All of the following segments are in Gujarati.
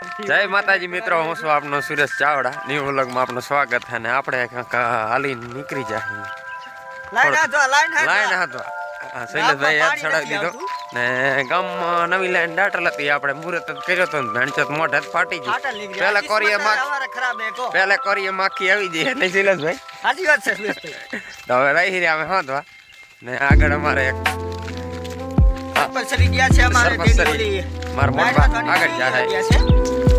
જય માતાજી મિત્રો હું છું આપનો સુરેશ ચાવડા. ન્યુ વ્લોગમાં આપનું સ્વાગત છે અને આપણે ક્યાંક હાલી નીકળી જાય લાઈન હતો શૈલેષભાઈ હાથ ચડાવી દીધો. ને ગામમાં નવી લાઈન દાટલ હતી આપણે મુહૂર્ત કર્યો હતો ને ભેણચોત મોઢે ફાટી ગયું. પહેલા કોરીએ માખી પહેલા કોરીએ માખી આવી જઈએ નહીં શૈલેષભાઈ? સાચી વાત છે તો હવે રહી રહ્યા અમે હાથવા ને આગળ અમારે એક સરી ગયા છે અમારે સરપંચ માર મોટ આગળ જાય. છે.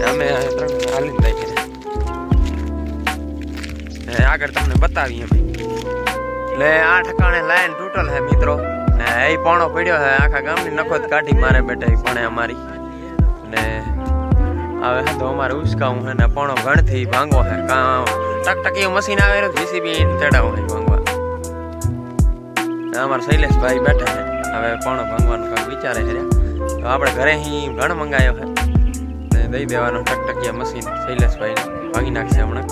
અમે ત્રણ હાલી ગયા ને આગળ તમને બતાવીએ એટલે આ ઠકાણે લાઈન તૂટલ છે મિત્રો. એ પોણો પડ્યો છે આખા ગામની નખોદ કાઢી મારે બેઠા એ પણ અમારી. ને હવે હે તો અમારે ઉસકાવું છે ને પોણો ગણથી ભાંગો છે કાં ટકટકી મશીન આવે ને જીસીબી ચડાવું છે ભાંગવા. અમારા શૈલેષભાઈ બેઠા છે. હવે પોણો ભાંગવાનું વિચારે છે તો આપણે ઘરે અહીં ઘણ મંગાયો છે. ને દઈ દેવાનું ટકટકિયા મશીન. શૈલેષભાઈ ભાગી નાખશે હમણાં.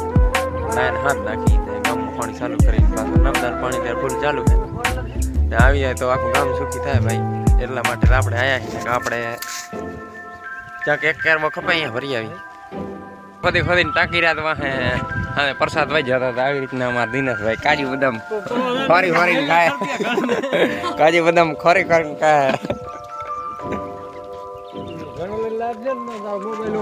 લાઈન હાથ નાખી ગામ પાણી ચાલુ કરી પાછું. નમદાર પાણી ત્યારે ફૂલ ચાલુ છે. ને આવી જાય તો આખું ગામ સુખી થાય ભાઈ. એટલા માટે આપણે આવ્યા છીએ. આપણે ક્યાંક એક કેરમાં ખપાઈ અહીંયા ભરી આવી. ખોદી ખોદીને ટાંકી રાત વાહે હા, પ્રસાદ વહી જતા હતા આવી રીતના અમારા દિનેશભાઈ કાજુ બદામ ફરી ફરીને ખાય. કાજુ બદામ ખોરી ખોરીને ખાય. ચાર્જર ન થાય મોબાઈલ